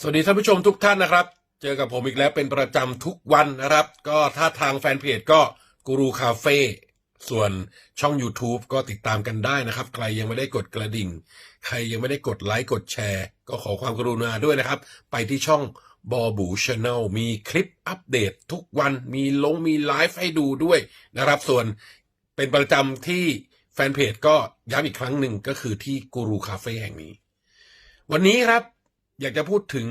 สวัสดีท่านผู้ชมทุกท่านนะครับ เจอกับผมอีกแล้วเป็นประจำทุกวันนะครับ ก็ถ้าทางแฟนเพจก็กูรูคาเฟ่ส่วนช่อง YouTube ก็ติดตามกันได้นะครับ ใครยังไม่ได้กดกระดิ่ง ใครยังไม่ได้กดไลค์กดแชร์ ก็ขอความกรุณาด้วยนะครับ ไปที่ช่องบอบูชาแนลมีคลิปอัปเดตทุกวันมีลงมีไลฟ์ให้ดูด้วยนะครับ ส่วนเป็นประจำที่แฟนเพจก็ย้ำอีกครั้งหนึ่งก็คือที่กูรูคาเฟ่แห่งนี้ วันนี้ครับ อยากจะพูดถึง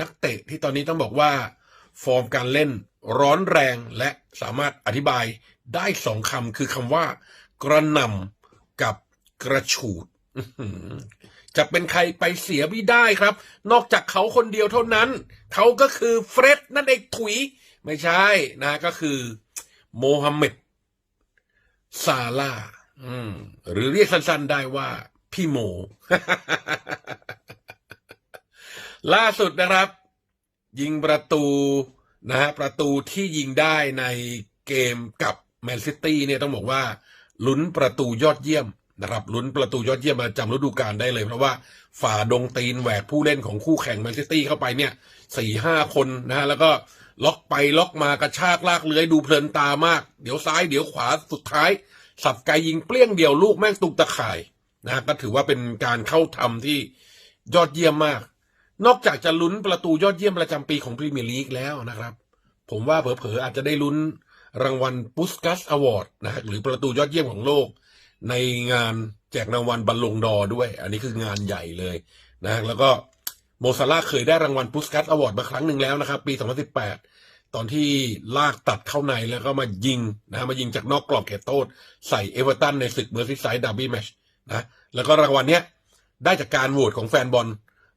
นักเตะที่ตอนนี้ต้องบอกว่า ฟอร์มการเล่นร้อนแรงและสามารถอธิบายได้สองคำคือคำว่า กระหน่ำกับกระฉูดจะเป็นใครไปเสียไม่ได้ครับ นอกจากเขาคนเดียวเท่านั้น เขาก็คือเฟร็ดนั่นเองถุย ไม่ใช่นะก็คือ โมฮัมเหม็ดซาลาอืมหรือเรียกสั้นๆได้ว่า พี่โม ล่าสุดนะครับ ยิงประตูนะฮะประตูที่ยิงได้ในเกมกับแมนซิตี้เนี่ยต้องบอกว่าลุ้นประตูยอดเยี่ยมนะครับลุ้นประตูยอดเยี่ยมมาจำฤดูกาลได้เลย เพราะว่าฝ่าดงตีนแหวกผู้เล่นของคู่แข่งแมนซิตี้เข้าไปเนี่ยสี่ห้าคนนะฮะแล้วก็ล็อกไปล็อกมากระชากลากเลื้อยดูเพลินตามาก เดี๋ยวซ้ายเดี๋ยวขวาสุดท้าย สับไกยิงเปรี้ยงเดียวลูกแม่งตุกตะข่ายนะฮะก็ถือว่าเป็นการเข้าทำที่ยอดเยี่ยมมาก นอกจากจะลุ้นประตูยอดเยี่ยมประจำปีของพรีเมียร์ลีกแล้วนะครับ ผมว่าเผลอๆอาจจะได้ลุ้นรางวัลปุสกัสอวอร์ดนะฮะหรือประตูยอดเยี่ยมของโลก ในงานแจกรางวัลบัลลงดอด้วย อันนี้คืองานใหญ่เลยนะแล้วก็โมซาร่าเคยได้รางวัลปุสกัสอวอร์ดมาครั้งหนึ่งแล้วนะครับ ปี 2018 ตอนที่ลากตัดเข้าในแล้วก็มายิงนะฮะมายิงจากนอกกรอบเขตโทษใส่เอเวอร์ตันในศึกเมอร์ซิไซด์ดับบี้แมชนะแล้วก็รางวัลเนี้ยได้จากการโหวตของแฟนบอล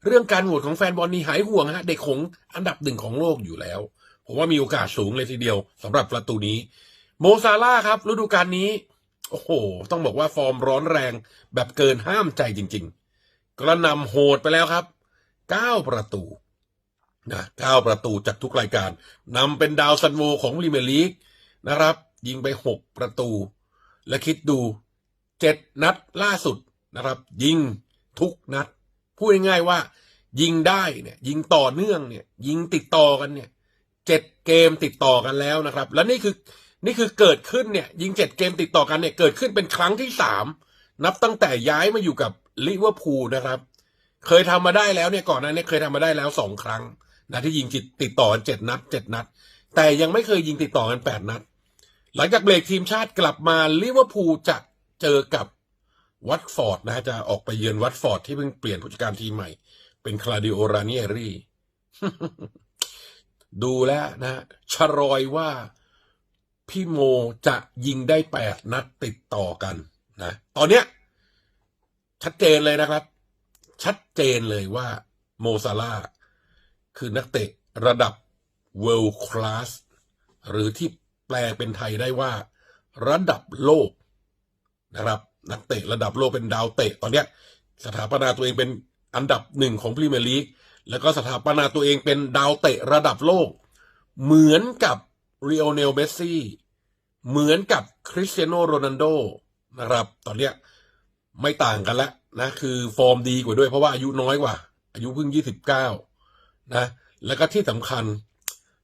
เรื่องการโหวตของแฟนบอลนี่หายห่วงฮะเด็กของอันดับหนึ่งของโลกอยู่แล้ว ผมว่ามีโอกาสสูงเลยทีเดียวสำหรับประตูนี้ โมซาร่าครับ ฤดูกาลนี้ โอ้โห ต้องบอกว่าฟอร์มร้อนแรง แบบเกินห้ามใจจริง ๆ กระนำโหดไปแล้วครับ 9 ประตูนะ9ประตูจากทุกรายการนำเป็นดาวซันโวของพรีเมียร์ลีกนะครับ ยิงไป 6 ประตู และคิดดู 7 นัดล่าสุดนะครับ ยิงทุกนัด พูดง่ายๆว่า ยิงได้เนี่ยยิงต่อเนื่องเนี่ยยิงติดต่อกันเนี่ยเจ็ดเกมติดต่อกันแล้วนะครับ และนี่คือนี่คือเกิดขึ้นเนี่ยยิงเจ็ดเกมติดต่อกันเนี่ยเกิดขึ้นเป็นครั้งที่สามนับตั้งแต่ย้ายมาอยู่กับลิเวอร์พูลนะครับ เคยทำมาได้แล้วเนี่ยก่อนหน้านี้เคยทำมาได้แล้วสองครั้งนะที่ยิงติดติดต่อกันเจ็ดนัดเจ็ดนัด แต่ยังไม่เคยยิงติดต่อกันแปดนัด หลังจากเบรกทีมชาติกลับมาลิเวอร์พูลจะเจอกับ วัตฟอร์ดนะฮะจะออกไปเยือนวัตฟอร์ดที่เพิ่งเปลี่ยนผู้จัดการทีมใหม่ เป็นคลาดิโอรานิเอรีดูแล้วนะฮะชรอยว่าพี่โมจะยิงได้แปดนัดติดต่อกันนะตอนเนี้ย ชัดเจนเลยนะครับ ชัดเจนเลยว่าโมซาร่าคือนักเตะระดับ world class หรือที่แปลเป็นไทยได้ว่า ระดับโลกนะครับ นักเตะระดับโลกเป็นดาวเตะ ตอนเนี้ยสถาปนาตัวเองเป็นอันดับหนึ่งของพรีเมียร์ลีกแล้วก็สถาปนาตัวเองเป็นดาวเตะระดับโลก เหมือนกับเรีย n เนลเมสซี่เหมือนกับคริสเตียโนโรนัลโดนะครับ ตอนเนี้ยไม่ต่างกันแล้วนะคือฟอร์มดีกว่าด้วยเพราะว่าอายุน้อยกว่า อายุเพิ่ง 29 นะ แล้วก็ที่สำคัญ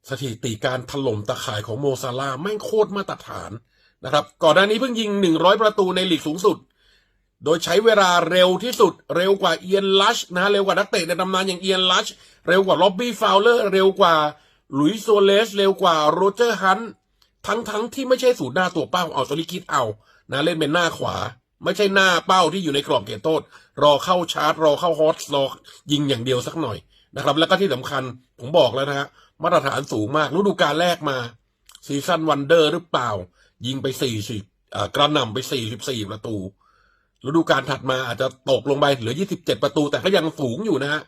สถิติการถล่มตะข่ายของโมซาลาแม่งโคตรมาตรฐาน นะครับ ก่อนหน้านี้เพิ่งยิง 100 ประตูในลีกสูงสุด โดยใช้เวลาเร็วที่สุด เร็วกว่าเอียนลัชนะเร็วกว่านักเตะในตำนานอย่างเอียนลัชเร็วกว่าล็อบบี้ฟาวเลอร์เร็วกว่าลุยโซเลสเร็วกว่าโรเจอร์ฮันต์ทั้งทั้งที่ไม่ใช่สูตรหน้าตัวเป้าเอาตอนนี้คิดเอานะเล่นเป็นหน้าขวา ไม่ใช่หน้าเป้าที่อยู่ในกรอบเขตโทษรอเข้าชาร์จรอเข้าฮอตรอยิงอย่างเดียวสักหน่อยนะครับ แล้วก็ที่สำคัญผมบอกแล้วนะฮะมาตรฐานสูงมากฤดูกาลแรกมา ซีซันวันเดอร์หรือเปล่า ยิงไปสี่สิบกระหน่ำไปสี่สิบสี่ประตูฤดูกาลถัดมาอาจจะตกลงไปเหลือ27ประตู แต่ก็ยังสูงอยู่นะฮะ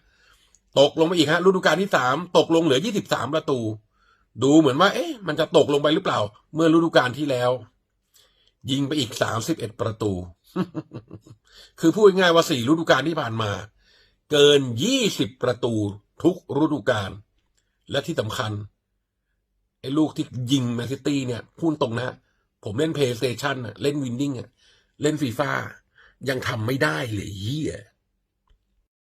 ตกลงไปอีกฮะฤดูกาลที่3ตกลงเหลือ23ประตู ดูเหมือนว่า เอ๊ะ มันจะตกลงไปหรือเปล่า เมื่อฤดูกาลที่แล้ว ยิงไปอีก31ประตู คือพูดง่ายว่า4ฤดูกาลที่ผ่านมา เกิน20ประตูทุกฤดูกาลและที่สำคัญ ไอ้ลูกที่ยิงแมนซิตี้เนี่ยพูดตรงนะ ผมเล่นเพลย์สเตชันเล่นวินดิ้งอะเล่นฟีฟ่ายังทำไม่ได้เลยเฮีย